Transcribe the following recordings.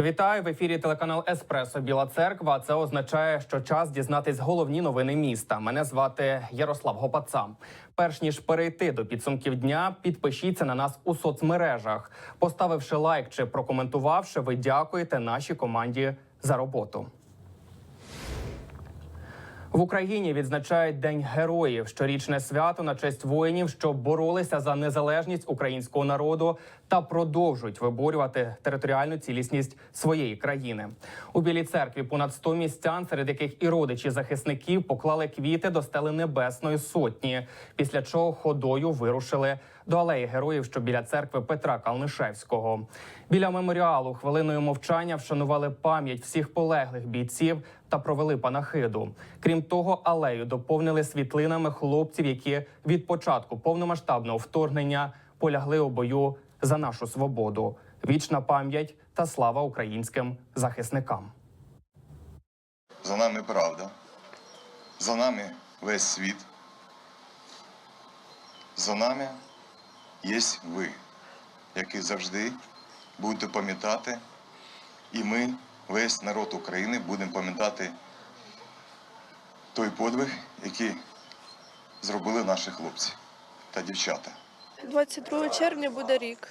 Вітаю в ефірі телеканал Еспресо Біла Церква. Це означає, що час дізнатись головні новини міста. Мене звати Ярослав Гопаца. Перш ніж перейти до підсумків дня, підпишіться на нас у соцмережах. Поставивши лайк чи прокоментувавши, ви дякуєте нашій команді за роботу. В Україні відзначають День героїв, щорічне свято на честь воїнів, що боролися за незалежність українського народу та продовжують виборювати територіальну цілісність своєї країни. У Білій церкві понад 100 містян, серед яких і родичі захисників поклали квіти до стели Небесної Сотні. Після чого ходою вирушили до алеї героїв, що біля церкви Петра Калнишевського. Біля меморіалу хвилиною мовчання вшанували пам'ять всіх полеглих бійців та провели панахиду. Крім того, алею доповнили світлинами хлопців, які від початку повномасштабного вторгнення полягли у бою за нашу свободу. Вічна пам'ять та слава українським захисникам. За нами правда, за нами весь світ, за нами є ви, які завжди будете пам'ятати, і ми, весь народ України, будемо пам'ятати той подвиг, який зробили наші хлопці та дівчата. 22 червня буде рік,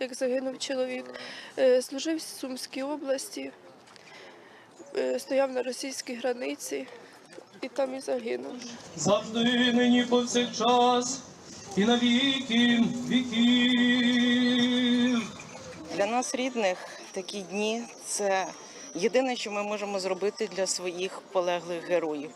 як загинув чоловік. Е, Служив в Сумській області, е, стояв на російській границі і там і загинув. завжди нині повсякчас і на віки віків. Для нас рідних такі дні це єдине, що ми можемо зробити для своїх полеглих героїв.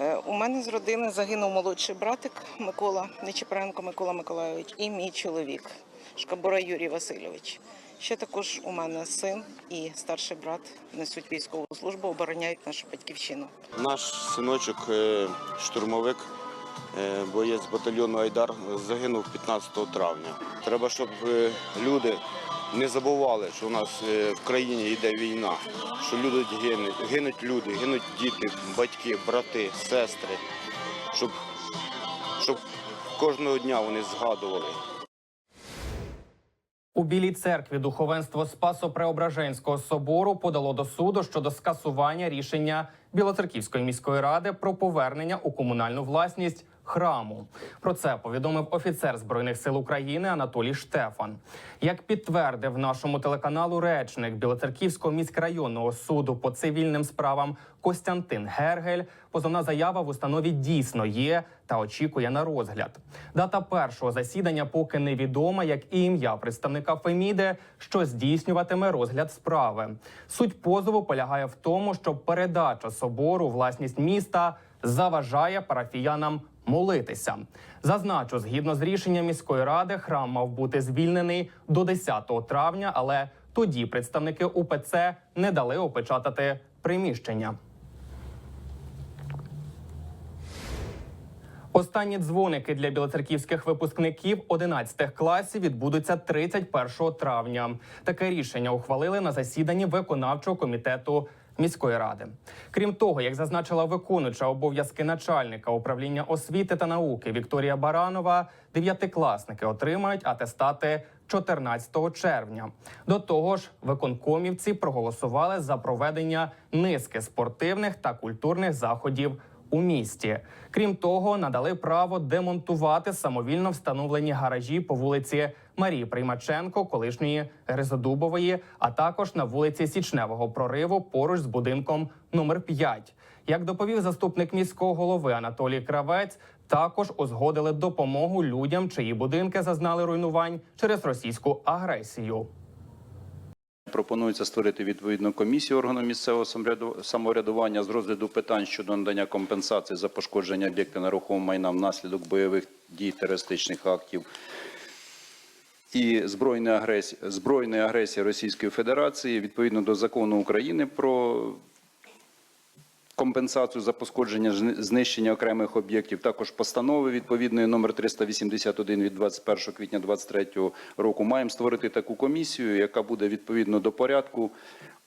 Е, У мене з родини загинув молодший братик Микола Нечипренко Микола Миколайович і мій чоловік Шкабура Юрій Васильович. Ще також у мене син і старший брат несуть військову службу, обороняють нашу батьківщину. Наш синочок, е, штурмовик, боєць батальйону Айдар, загинув 15 травня. Треба, щоб е, люди не забували, що у нас е, в країні йде війна, що люди гинуть, гинуть люди, гинуть діти, батьки, брати, сестри, щоб, щоб кожного дня вони згадували. У Білій церкві духовенство Спасо-Преображенського собору подало до суду щодо скасування рішення Білоцерківської міської ради про повернення у комунальну власність храму. Про це повідомив офіцер збройних сил України Анатолій Штефан. Як підтвердив нашому телеканалу речник Білоцерківського міськрайонного суду по цивільним справам Костянтин Гергель, позовна заява в установі дійсно є та очікує на розгляд. Дата першого засідання поки невідома, як і ім'я представника Феміди, що здійснюватиме розгляд справи. Суть позову полягає в тому, що передача собору власність міста заважає парафіянам молитися. Зазначу, згідно з рішенням міської ради, храм мав бути звільнений до 10 травня, але тоді представники УПЦ не дали опечатати приміщення. Останні дзвоники для білоцерківських випускників 11 класів відбудуться 31 травня. Таке рішення ухвалили на засіданні виконавчого комітету міської ради. Крім того, як зазначила виконуюча обов'язки начальника управління освіти та науки Вікторія Баранова, дев'ятикласники отримають атестати 14 червня. До того ж, виконкомівці проголосували за проведення низки спортивних та культурних заходів у місті. Крім того, надали право демонтувати самовільно встановлені гаражі по вулиці Марії Приймаченко, колишньої Гризодубової, а також на вулиці Січневого прориву поруч з будинком номер 5. Як доповів заступник міського голови Анатолій Кравець, також узгодили допомогу людям, чиї будинки зазнали руйнувань через російську агресію. Пропонується створити відповідну комісію органу місцевого самовряду- самоврядування з розгляду питань щодо надання компенсації за пошкодження об'єкта нерухомого майна внаслідок бойових дій терористичних актів і збройної агресії, збройної агресії Російської Федерації відповідно до закону України про компенсацію за пошкодження знищення окремих об'єктів. Також постанови відповідної номер 381 від 21 квітня 2023 року. Маємо створити таку комісію, яка буде відповідно до порядку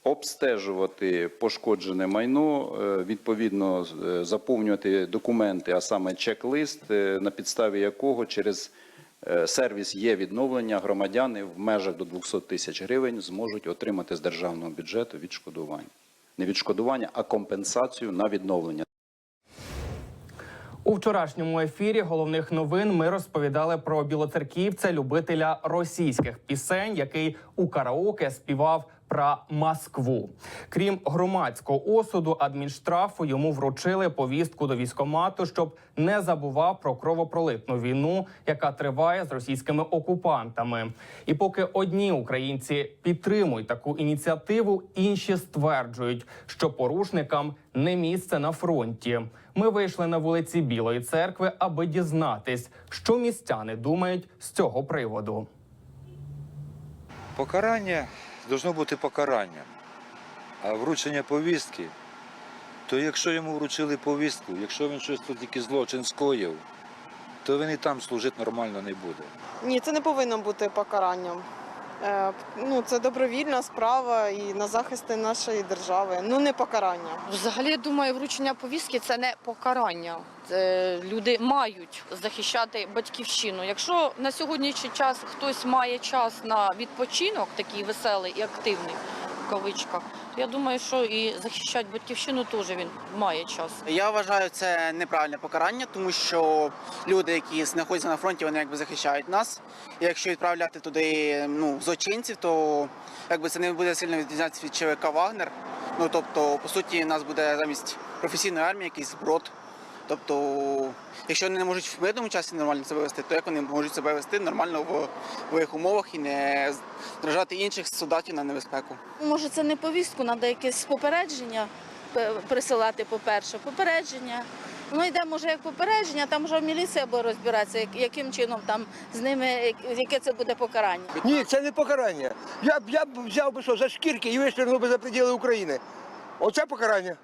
обстежувати пошкоджене майно, е, відповідно е, заповнювати документи, а саме чек-лист, е, на підставі якого через Сервіс є відновлення. Громадяни в межах до 200 тисяч гривень зможуть отримати з державного бюджету відшкодування. Не відшкодування, а компенсацію на відновлення. У вчорашньому ефірі головних новин ми розповідали про білоцерківця, любителя російських пісень, який у караоке співав про Москву. Крім громадського осуду, адмінштрафу йому вручили повістку до військомату, щоб не забував про кровопролитну війну, яка триває з російськими окупантами. І поки одні українці підтримують таку ініціативу, інші стверджують, що порушникам не місце на фронті. Ми вийшли на вулиці Білої церкви, аби дізнатись, що містяни думають з цього приводу. Покарання должно бути покаранням. А вручення повістки, то якщо йому вручили повістку, якщо він щось тут тільки злочин скоїв, то він і там служити нормально не буде. Ні, це не повинно бути покаранням. Е, Ну, це добровільна справа і на захисти нашої держави. Ну, не покарання. Взагалі, я думаю, вручення повістки це не покарання. Це люди мають захищати батьківщину. Якщо на сьогоднішній час хтось має час на відпочинок, такий веселий і активний в кавичках, я думаю, що і захищати батьківщину теж він має час. Я вважаю це неправильне покарання, тому що люди, які знаходяться на фронті, вони якби захищають нас. І якщо відправляти туди ну, злочинців, то якби це не буде сильно відрізнятися від ЧВК Вагнер. Ну тобто, по суті, у нас буде замість професійної армії якийсь зброд. Тобто, якщо вони не можуть в мирному часі нормально себе вести, то як вони можуть себе вести нормально в бойових умовах і не зражати інших солдатів на небезпеку? Може, це не повістку, треба якесь попередження присилати, по-перше. Попередження. Воно йде, може, як попередження, там вже міліція буде розбиратися, яким чином там з ними, яке це буде покарання. Ні, це не покарання. Я б я б взяв би що за шкірки і вишвернув би за пределы України. Оце покарання.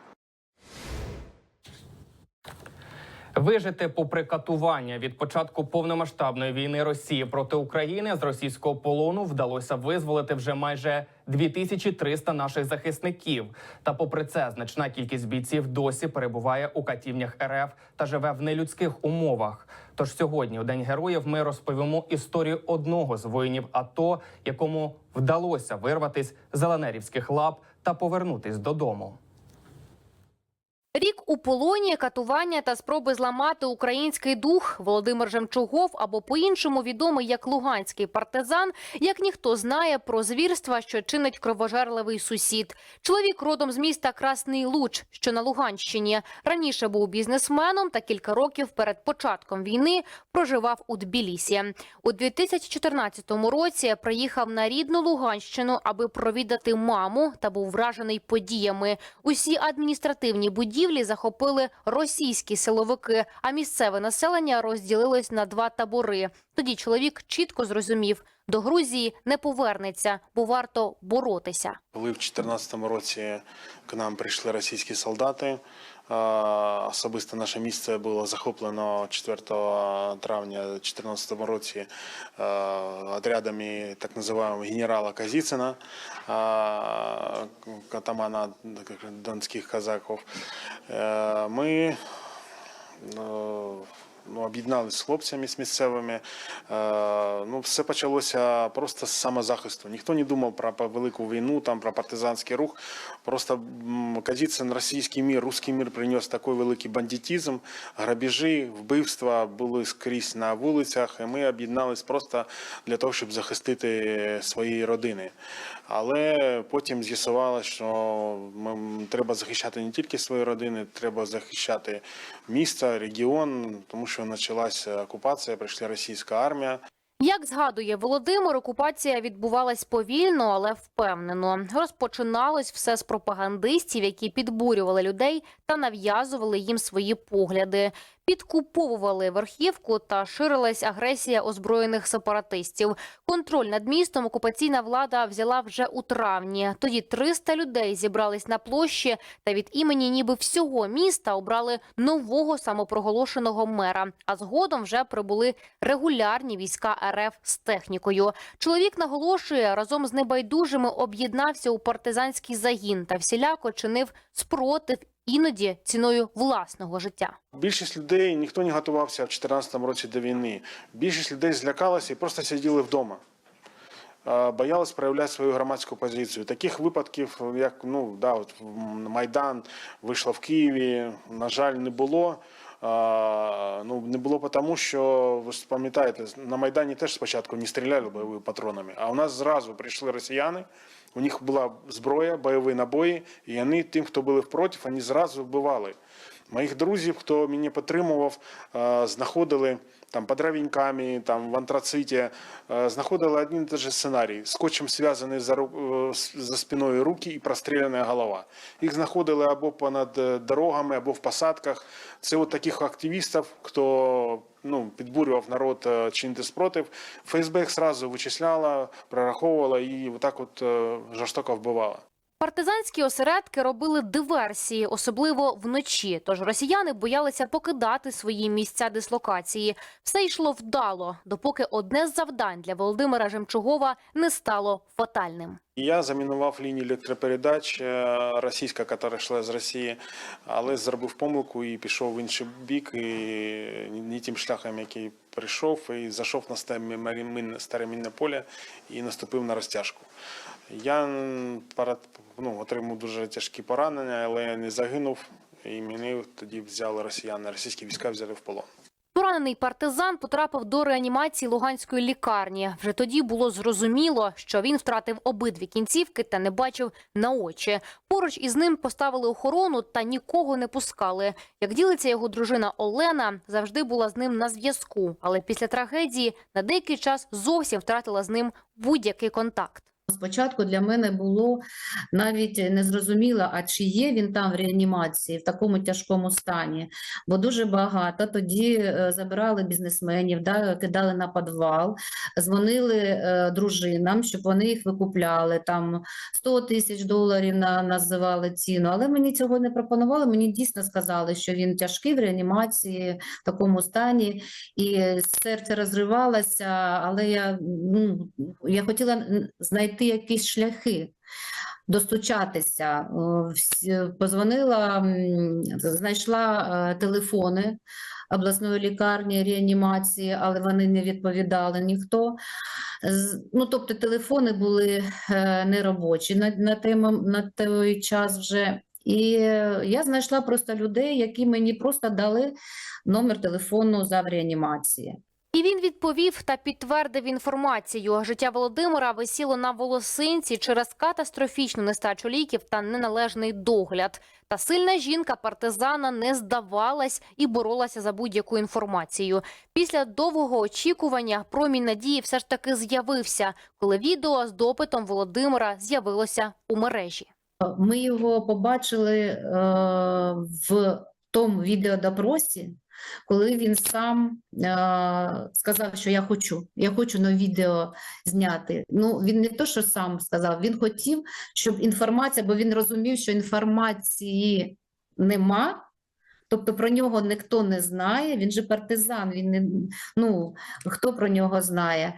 Вижити попри катування від початку повномасштабної війни Росії проти України з російського полону вдалося визволити вже майже 2300 наших захисників. Та, попри це, значна кількість бійців досі перебуває у катівнях РФ та живе в нелюдських умовах. Тож сьогодні, у день героїв, ми розповімо історію одного з воїнів АТО, якому вдалося вирватись з зеленерівських лап та повернутись додому. Рік у полоні, катування та спроби зламати український дух Володимир Жемчугов або по-іншому відомий як луганський партизан, як ніхто знає про звірства, що чинить кровожерливий сусід. Чоловік родом з міста Красний Луч, що на Луганщині. Раніше був бізнесменом та кілька років перед початком війни проживав у Тбілісі. У 2014 році приїхав на рідну Луганщину, аби провідати маму та був вражений подіями. Усі адміністративні будівлі захопили російські силовики, а місцеве населення розділилось на два табори. Тоді чоловік чітко зрозумів, до Грузії не повернеться, бо варто боротися. Коли в 2014 році к нам прийшли російські солдати, особисто наше місце було захоплено 4 травня 2014 році отрядами так називаємо генерала Казіцина, е, атамана донських казаків. Е, Ми е, ну, об'єдналися з хлопцями з місцевими. Е, ну, все почалося просто з самозахисту. Ніхто не думав про велику війну, там, про партизанський рух. Просто Кадіцин, російський мір, русський мір приніс такий великий бандитизм, грабежі, вбивства були скрізь на вулицях, і ми об'єднались просто для того, щоб захистити свої родини. Але потім з'ясувалося, що ми, треба захищати не тільки свої родини, треба захищати місто, регіон, тому що почалася окупація, прийшла російська армія. Як згадує Володимир, окупація відбувалась повільно, але впевнено. Розпочиналось все з пропагандистів, які підбурювали людей та нав'язували їм свої погляди. Підкуповували верхівку та ширилась агресія озброєних сепаратистів. Контроль над містом окупаційна влада взяла вже у травні. Тоді 300 людей зібрались на площі та від імені ніби всього міста обрали нового самопроголошеного мера. А згодом вже прибули регулярні війська РФ з технікою. Чоловік наголошує, разом з небайдужими об'єднався у партизанський загін та всіляко чинив спротив іноді ціною власного життя. Більшість людей ніхто не готувався в 2014 році до війни. Більшість людей злякалася і просто сиділи вдома. Боялись проявляти свою громадську позицію. Таких випадків, як ну да, от Майдан вийшла в Києві, на жаль, не було. Ну не було тому, що ви ж пам'ятаєте, на Майдані теж спочатку не стріляли бойовими патронами. А у нас зразу прийшли росіяни. У них була зброя, бойові набої, і вони тим, хто були впроти, вони зразу вбивали. Моїх друзів, хто мене підтримував, знаходили там під Равіньками, там в антрациті, е, знаходили один і той же сценарій. Скотчем зв'язані за, е, за спиною руки і простріляна голова. Їх знаходили або понад е, дорогами, або в посадках. Це от таких активістів, хто ну, підбурював народ е, чинити спротив. ФСБ їх сразу вичисляла, прораховувала і отак от е, жорстоко вбивала. Партизанські осередки робили диверсії, особливо вночі. Тож росіяни боялися покидати свої місця дислокації. Все йшло вдало, допоки одне з завдань для Володимира Жемчугова не стало фатальним. Я замінував лінію електропередач е, російська, яка йшла з Росії, але зробив помилку і пішов в інший бік, і не тим шляхом, який прийшов, і зайшов на старе старе мінне поле і наступив на розтяжку. Я м, парад- ну, отримав дуже тяжкі поранення, але я не загинув, і мене тоді взяли росіяни, російські війська взяли в полон. Поранений партизан потрапив до реанімації Луганської лікарні. Вже тоді було зрозуміло, що він втратив обидві кінцівки та не бачив на очі. Поруч із ним поставили охорону та нікого не пускали. Як ділиться його дружина Олена, завжди була з ним на зв'язку, але після трагедії на деякий час зовсім втратила з ним будь-який контакт. Спочатку для мене було навіть незрозуміло, а чи є він там в реанімації в такому тяжкому стані. Бо дуже багато тоді е, забирали бізнесменів, да, кидали на підвал, дзвонили е, дружинам, щоб вони їх викупляли. Там 100 тисяч доларів на, називали ціну. Але мені цього не пропонували. Мені дійсно сказали, що він тяжкий в реанімації в такому стані, і серце розривалося, але я, ну, я хотіла н- знайти якісь шляхи. Достучатися, О, позвонила, знайшла е, телефони обласної лікарні реанімації, але вони не відповідали ніхто. Ну, тобто телефони були е, неробочі на, на, той, на той час вже. І е, я знайшла просто людей, які мені просто дали номер телефону за реанімації. І він відповів та підтвердив інформацію. Життя Володимира висіло на волосинці через катастрофічну нестачу ліків та неналежний догляд. Та сильна жінка партизана не здавалась і боролася за будь-яку інформацію. Після довгого очікування промінь надії все ж таки з'явився, коли відео з допитом Володимира з'явилося у мережі. Ми його побачили е, в тому відеодопросі, коли він сам е, сказав, що я хочу, я хочу на відео зняти. Ну, він не то, що сам сказав, він хотів, щоб інформація, бо він розумів, що інформації нема. Тобто про нього ніхто не знає, він же партизан, він не, ну, хто про нього знає.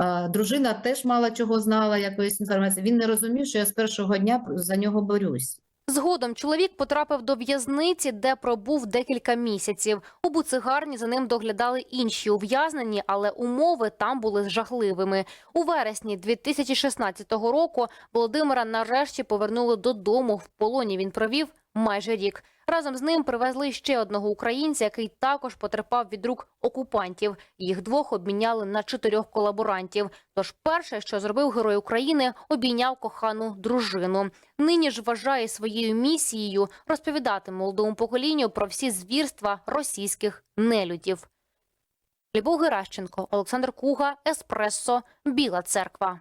Е, Дружина теж мало чого знала, якоїсь інформації. Він не розумів, що я з першого дня за нього борюсь. Згодом чоловік потрапив до в'язниці, де пробув декілька місяців. У буцигарні за ним доглядали інші ув'язнені, але умови там були жахливими. У вересні 2016 року Володимира нарешті повернули додому. В полоні він провів майже рік. Разом з ним привезли ще одного українця, який також потерпав від рук окупантів. Їх двох обміняли на чотирьох колаборантів. Тож перше, що зробив герой України, обійняв кохану дружину. Нині ж вважає своєю місією розповідати молодому поколінню про всі звірства російських нелюдів. Любов Геращенко, Олександр Куга, Еспресо, Біла Церква.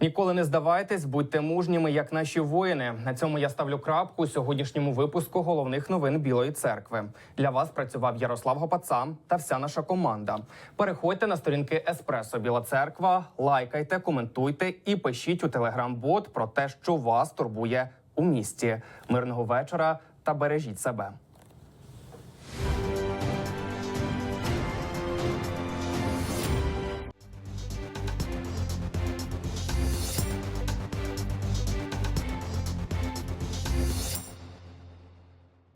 Ніколи не здавайтесь, будьте мужніми, як наші воїни. На цьому я ставлю крапку у сьогоднішньому випуску головних новин Білої церкви. Для вас працював Ярослав Гопаца та вся наша команда. Переходьте на сторінки Еспресо Біла Церква, лайкайте, коментуйте і пишіть у телеграм-бот про те, що вас турбує у місті. Мирного вечора та бережіть себе.